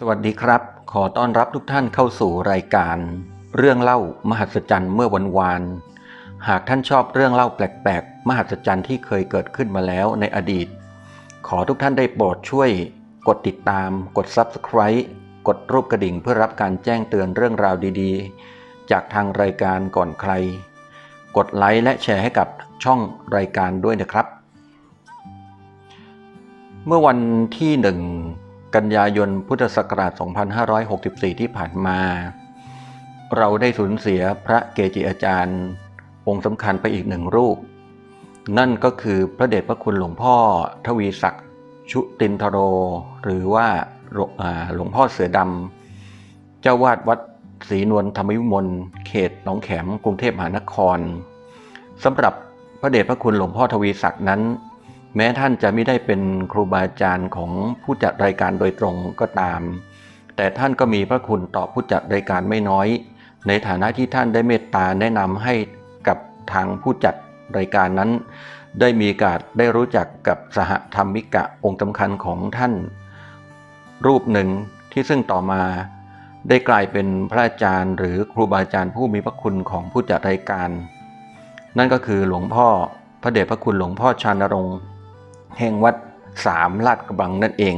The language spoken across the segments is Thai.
สวัสดีครับ ขอต้อนรับทุกท่านเข้าสู่รายการ เรื่องเล่ามหัศจรรย์เมื่อวันวาน หากท่านชอบเรื่องเล่าแปลกๆ มหัศจรรย์ที่เคยเกิดขึ้นมาแล้วในอดีต ขอทุกท่านได้โปรดช่วยกดติดตาม กด Subscribe กดรูปกระดิ่งเพื่อรับการแจ้งเตือนเรื่องราวดีๆ จากทางรายการก่อนใคร กดไลค์และแชร์ให้กับช่องรายการด้วยนะครับ เมื่อวันที่หนึ่ง กันยายนพุทธศักราช 2564 ที่ผ่านมา เราได้สูญเสียพระเกจิอาจารย์ องค์สำคัญไปอีกหนึ่งรูป นั่นก็คือพระเดชพระคุณหลวงพ่อทวีศักดิ์ชุตินทโร หรือว่าหลวงพ่อเสือดำเจ้าวาดวัดศรีนวลธรรมวิมลเขตหนองแขมกรุงเทพมหานครสำหรับพระเดชพระคุณหลวงพ่อทวีศักดิ์นั้น แม้ท่านจะไม่ได้เป็นครูบาอาจารย์ของผู้จัดรายการโดยตรงก็ตาม แต่ท่านก็มีพระคุณต่อผู้จัดรายการไม่น้อย ในฐานะที่ท่านได้เมตตาแนะนำให้กับทางผู้จัดรายการนั้น ได้มีโอกาสได้รู้จักกับสหธรรมิกะองค์สำคัญของท่าน รูปหนึ่งที่ซึ่งต่อมาได้กลายเป็นพระอาจารย์ หรือครูบาอาจารย์ผู้มีพระคุณของผู้จัดรายการ นั่นก็คือหลวงพ่อพระเดชพระคุณหลวงพ่อชานรงค์ แห่งวัดสามลาดกระบังนั่นเอง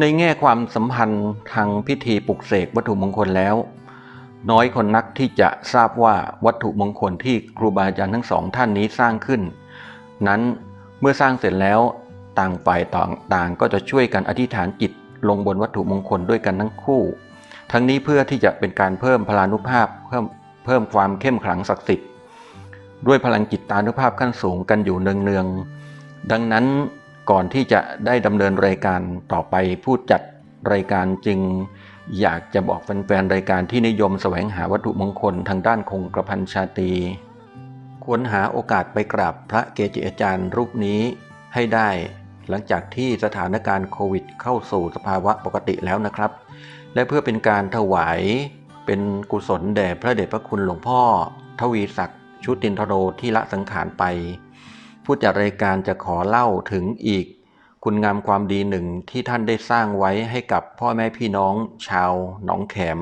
ในแง่ความสัมพันธ์ทางพิธีปลุกเสกวัตถุมงคลแล้ว น้อยคนนักที่จะทราบว่าวัตถุมงคลที่ครูบาอาจารย์ทั้งสองท่านนี้สร้างขึ้น นั้นเมื่อสร้างเสร็จแล้วต่างฝ่ายต่างต่างก็จะช่วยกันอธิษฐานจิตลงบนวัตถุมงคลด้วยกันทั้งคู่ ทั้งนี้เพื่อที่จะเป็นการเพิ่มพลานุภาพเพิ่มเพิ่มความเข้มขลังศักดิ์สิทธิ์ด้วยพลังจิตตานุภาพขั้นสูงกันอยู่เนืองๆ ดังนั้นก่อนที่จะได้ดำเนินรายการต่อไปผู้จัดรายการจึง อยากจะบอกแฟนๆรายการที่นิยมแสวงหาวัตถุมงคลทางด้านคงกระพันชาตรีควรหาโอกาสไปกราบพระเกจิอาจารย์รูปนี้ให้ได้ หลังจากที่สถานการณ์โควิดเข้าสู่สภาวะปกติแล้วนะครับ และเพื่อเป็นการถวายเป็นกุศลแด่พระเดชพระคุณหลวงพ่อ ทวีศักดิ์ชุตินทโรที่ละสังขารไป ผู้จัดรายการจะขอเล่าถึงอีก คุณงามความดีหนึ่งที่ท่านได้สร้างไว้ให้กับพ่อแม่พี่น้องชาวหนองแขม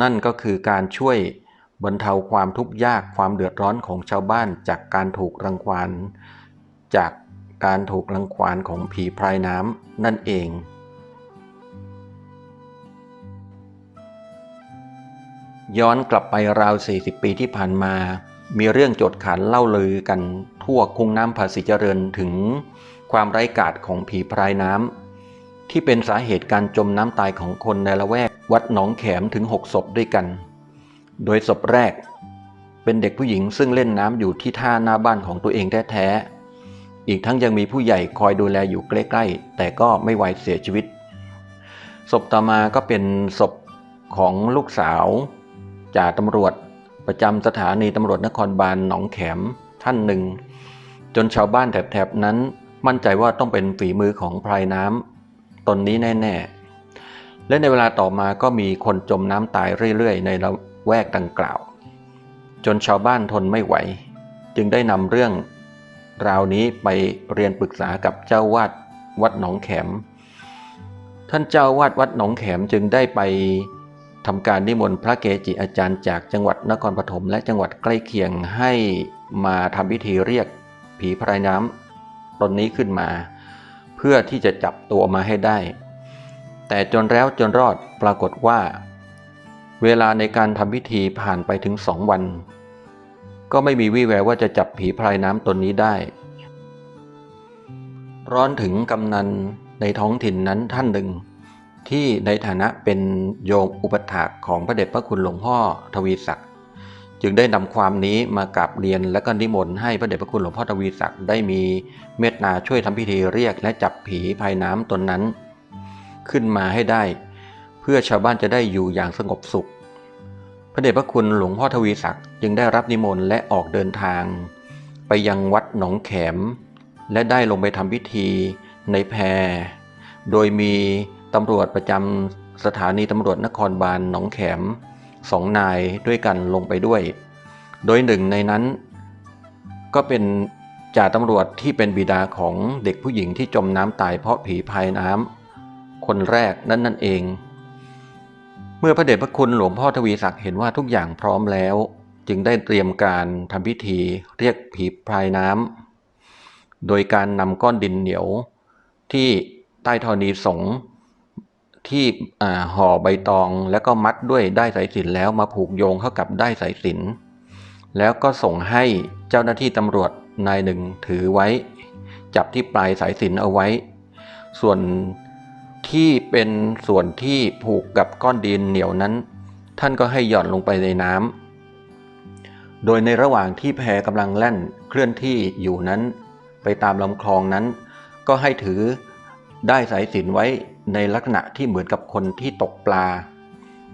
นั่นก็คือการช่วยบรรเทาความทุกข์ยากความเดือดร้อนของชาวบ้านจากการถูกรังควานจากการถูกรังควานของผีพรายน้ำนั่นเอง ย้อนกลับไปราว 40 ปีที่ผ่านมา มีเรื่องโจทย์ขันเล่าลือกัน ทั่วคุ้งน้ำภาษีเจริญถึงความไร้กาจของผีพรายน้ำที่เป็นสาเหตุการจมน้ำตายของคนในละแวกวัดหนองแขมถึง 6 ศพด้วยกัน โดยศพแรก เป็นเด็กผู้หญิงซึ่งเล่นน้ำอยู่ที่ท่าหน้าบ้านของตัวเองแท้ๆ อีกทั้งยังมีผู้ใหญ่คอยดูแลอยู่ใกล้ๆ แต่ก็ไม่ไหวเสียชีวิต ศพต่อมาก็เป็นศพของลูกสาวจ่าตำรวจประจำสถานีตำรวจนครบาลหนองแขมท่านหนึ่ง จนชาวบ้านแถบๆนั้น มั่นใจว่าต้องเป็นฝีมือของพรายน้ำตนนี้แน่ๆ และในเวลาต่อมาก็มีคนจมน้ำตายเรื่อยๆ ในละแวกดังกล่าว จนชาวบ้านทนไม่ไหว จึงได้นำเรื่องราวนี้ไปเรียนปรึกษากับเจ้าวาดวัดหนองแขม ท่านเจ้าวาดวัดหนองแขมจึงได้ไปทำการนิมนต์พระเกจิอาจารย์จากจังหวัดนครปฐมและจังหวัดใกล้เคียงให้มาทำพิธีเรียก ผีพรายน้ำตนนี้ขึ้นมา เพื่อที่จะจับตัวมาให้ได้ แต่จนแล้วจนรอดปรากฏว่า เวลาในการทำพิธีผ่านไปถึงสองวัน ก็ไม่มีวี่แววว่าจะจับผีพรายน้ำตนนี้ได้ ร้อนถึงกำนันในท้องถิ่นนั้นท่านหนึ่ง ที่ในฐานะเป็นโยมอุปถากของพระเดชพระคุณหลวงพ่อทวีศักดิ์ จึงได้นำความนี้มากราบเรียนและก็นิมนต์ให้พระเดชพระคุณหลวงพ่อทวีศักดิ์ได้มีเมตตาช่วยทำพิธีเรียกและจับผีภายน้ำตนนั้น ขึ้นมาให้ได้ เพื่อชาวบ้านจะได้อยู่อย่างสงบสุข พระเดชพระคุณหลวงพ่อทวีศักดิ์จึงได้รับนิมนต์และออกเดินทาง ไปยังวัดหนองแขม และได้ลงไปทำพิธีในแพโดยมีตำรวจประจำสถานีตำรวจนครบาลหนองแขม สองนายด้วยกันลงไปด้วย โดยหนึ่งในนั้น ก็เป็นจ่าตำรวจที่เป็นบิดาของเด็กผู้หญิงที่จมน้ำตายเพราะผีพายน้ำคนแรกนั่นนั่นเอง เมื่อพระเดชพระคุณหลวงพ่อทวีศักดิ์เห็นว่าทุกอย่างพร้อมแล้ว จึงได้เตรียมการทำพิธีเรียกผีพายน้ำโดยการนำก้อนดินเหนียวที่ใต้ธรณีสง ที่ห่อใบตองแล้วก็มัดด้วยได้สายสินแล้วมาผูกโยงเข้ากับได้สายสินแล้วก็ส่งให้เจ้าหน้าที่ตำรวจนายหนึ่งถือไว้ จับที่ปลายสายสินเอาไว้ ส่วนที่เป็นส่วนที่ผูกกับก้อนดินเหนียวนั้น ท่านก็ให้หย่อนลงไปในน้ำโดยในระหว่างที่แพกำลังแล่นเคลื่อนที่อยู่นั้น ไปตามลำคลองนั้น ก็ให้ถือ ได้สายสินไว้ในลักษณะที่เหมือนกับคนที่ตกปลา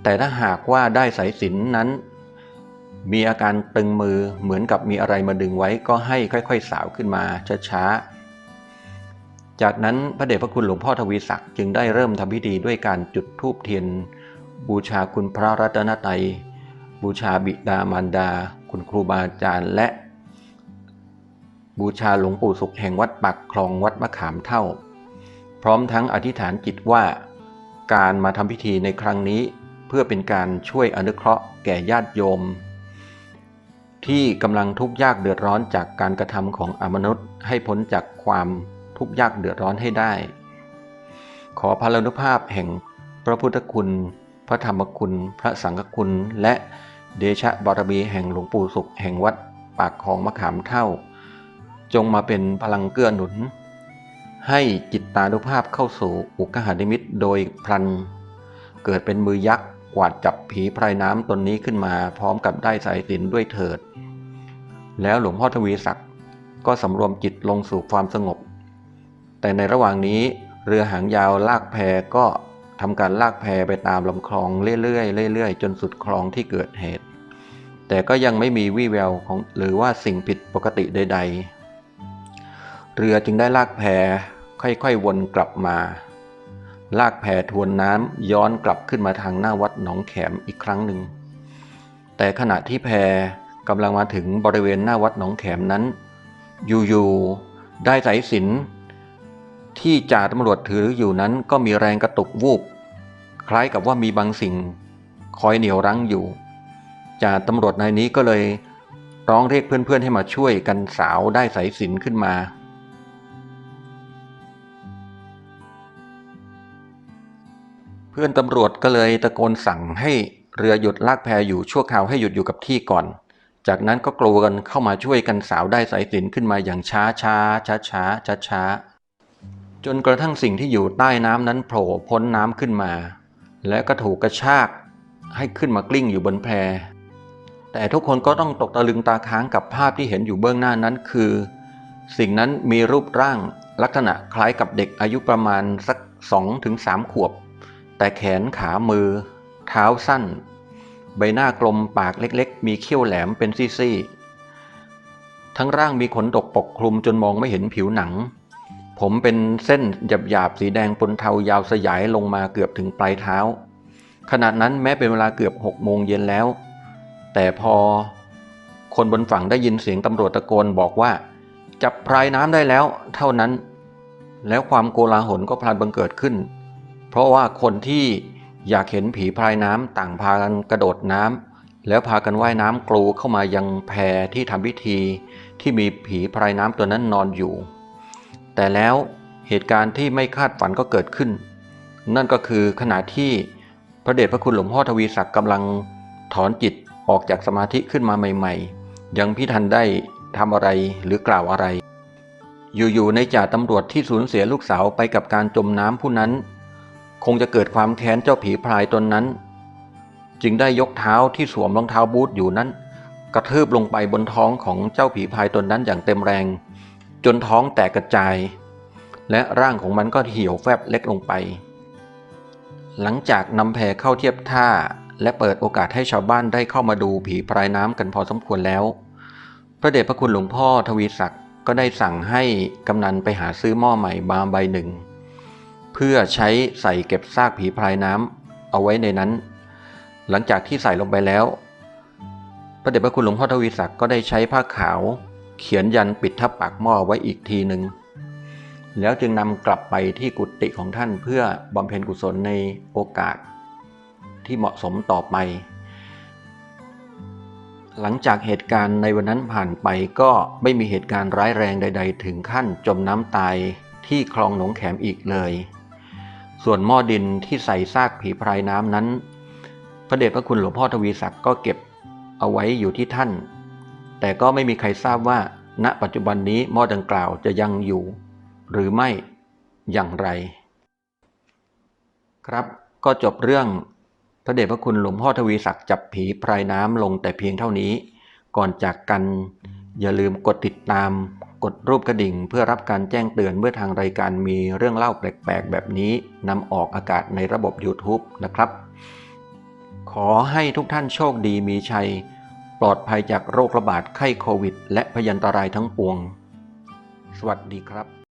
แต่ถ้าหากว่าได้สายสินนั้น มีอาการตึงมือเหมือนกับมีอะไรมาดึงไว้ก็ให้ค่อยๆ สาวขึ้นมาช้าๆ จากนั้นพระเดชพระคุณหลวงพ่อทวีศักดิ์จึงได้เริ่มทำพิธีด้วยการจุดธูปเทียน บูชาคุณพระรัตนตรัยบูชาบิดามารดา คุณครูบาอาจารย์และ บูชาหลวงปู่สุขแห่งวัดปักคลองวัดมะขามเท่า พร้อมทั้งอธิษฐานจิตว่า การมาทำพิธีในครั้งนี้เพื่อเป็นการช่วยอนุเคราะห์แก่ญาติโยม ที่กำลังทุกข์ยากเดือดร้อนจากการกระทำของอมนุษย์ให้พ้นจากความทุกข์ยากเดือดร้อนให้ได้ ขอพลานุภาพแห่งพระพุทธคุณ พระธรรมคุณ พระสังฆคุณ และเดชะบารมีแห่งหลวงปู่สุขแห่งวัดปากคลองมะขามเท่า จงมาเป็นพลังเกื้อหนุน ให้จิตตานุภาพเข้าสู่อุกหานิมิตโดยพลัน เกิดเป็นมือยักษ์กวาดจับผีพรายน้ำตนนี้ขึ้นมาพร้อมกับได้สายสินด้วยเถิด แล้วหลวงพ่อทวีศักดิ์ก็สำรวมจิตลงสู่ความสงบ แต่ในระหว่างนี้เรือหางยาวลากแพก็ทำการลากแพไปตามลำคลองเรื่อยๆเรื่อยๆ จนสุดคลองที่เกิดเหตุ แต่ก็ยังไม่มีวี่แววของหรือว่าสิ่งผิดปกติใด ๆ เรือจึงได้ลากแพค่อยๆวนกลับมา ลากแพทวนน้ำย้อนกลับขึ้นมาทางหน้าวัดหนองแขมอีกครั้งหนึ่ง แต่ขณะที่แพกำลังมาถึงบริเวณหน้าวัดหนองแขมนั้น อยู่ๆได้สายสินที่จ่าตำรวจถืออยู่นั้นก็มีแรงกระตุกวูบ คล้ายกับว่ามีบางสิ่ง คอยเหนี่ยวรั้งอยู่จ่าตำรวจนายนี้ก็เลยร้องเรียกเพื่อนๆให้มาช่วยกันสาวได้สายสินขึ้นมา เพื่อนตำรวจก็เลยตะโกนสั่งให้เรือหยุดลากแพอยู่ชั่วคราวให้หยุดอยู่กับที่ก่อน จากนั้นก็กลัวกันเข้ามาช่วยกันสาวได้สายสินขึ้นมาอย่างช้าช้าช้าช้าช้าช้าจนกระทั่งสิ่งที่อยู่ใต้น้ำนั้นโผล่พ้นน้ำขึ้นมา และก็ถูกกระชากให้ขึ้นมากลิ้งอยู่บนแพแต่ทุกคนก็ต้องตกตะลึงตาค้างกับภาพที่เห็นอยู่เบื้องหน้านั้นคือ สิ่งนั้นมีรูปร่างลักษณะคล้ายกับเด็กอายุประมาณสัก 2-3ถึงขวบ แต่แขนขามือ เท้าสั้น ใบหน้ากลมปากเล็กๆ มีเขี้ยวแหลมเป็นซี่ๆ ทั้งร่างมีขนดกปกคลุมจนมองไม่เห็นผิวหนัง ผมเป็นเส้นหยาบๆ สีแดงปนเทายาวสยายลงมาเกือบถึงปลายเท้า ขณะนั้นแม้เป็นเวลาเกือบหกโมงเย็นแล้ว แต่พอ คนบนฝั่งได้ยินเสียงตำรวจตะโกนบอกว่า จับพรายน้ำได้แล้ว เท่านั้น แล้วความโกลาหลก็พลันบังเกิดขึ้น เพราะว่าคนที่อยากเห็นผีพรายน้ำต่างพากันกระโดดน้ำแล้วพากันว่ายน้ำกลูเข้ามายังแพที่ทำพิธี ที่มีผีพรายน้ำตัวนั้นนอนอยู่ แต่แล้วเหตุการณ์ที่ไม่คาดฝันก็เกิดขึ้น นั่นก็คือขณะที่พระเดชพระคุณหลวงพ่อทวีศักดิ์กำลังถอนจิตออกจากสมาธิขึ้นมาใหม่ ๆ ยังพิทันได้ทำอะไรหรือกล่าวอะไร อยู่ๆในจ่าตำรวจที่สูญเสียลูกสาวไปกับการจมน้ำผู้นั้น คงจะเกิดความแค้นเจ้าผีพรายตนนั้น จึงได้ยกเท้าที่สวมรองเท้าบูทอยู่นั้น กระทืบลงไปบนท้องของเจ้าผีพรายตนนั้นอย่างเต็มแรง จนท้องแตกกระจาย และร่างของมันก็เหี่ยวแฟบเล็กลงไป หลังจากนำแพเข้าเทียบท่า และเปิดโอกาสให้ชาวบ้านได้เข้ามาดูผีพรายน้ำกันพอสมควรแล้ว พระเดชพระคุณหลวงพ่อทวีศักดิ์ก็ได้สั่งให้กำนันไปหาซื้อหม้อใหม่บาใบหนึ่ง พื่อใช้ใส่เก็บซากผีพรายน้ำเอาไว้ในนั้น หลังจากที่ใส่ลงไปแล้ว พระเดชพระคุณหลวงพ่อทวีศักดิ์ก็ได้ใช้ผ้าขาว เขียนยันปิดทับปากหม้อไว้อีกทีหนึ่งแล้วจึงนำกลับไปที่กุฏิของท่านเพื่อบำเพ็ญกุศลในโอกาสที่เหมาะสมต่อไป หลังจากเหตุการณ์ในวันนั้นผ่านไปก็ไม่มีเหตุการณ์ร้ายแรงใด ๆ ถึงขั้นจมน้ำตายที่คลองหนองแขมอีกเลย ส่วนหม้อดินที่ใส่ซากผีพรายน้ำนั้น พระเดชพระคุณหลวงพ่อทวีศักดิ์ก็เก็บเอาไว้อยู่ที่ท่าน แต่ก็ไม่มีใครทราบว่า ณปัจจุบันนี้หม้อดังกล่าวจะยังอยู่ หรือไม่อย่างไร ครับก็จบเรื่องพระเดชพระคุณหลวงพ่อทวีศักดิ์จับผีพรายน้ำลงแต่เพียงเท่านี้ ก่อนจากกันอย่าลืมกดติดตาม กดรูปกระดิ่งเพื่อรับการแจ้งเตือนเมื่อทางรายการมีเรื่องเล่าแปลกๆ แบบนี้นำออกอากาศในระบบ YouTube นะครับ ขอให้ทุกท่านโชคดีมีชัย ปลอดภัยจากโรคระบาดไข้โควิด และพยันตรายทั้งปวง สวัสดีครับ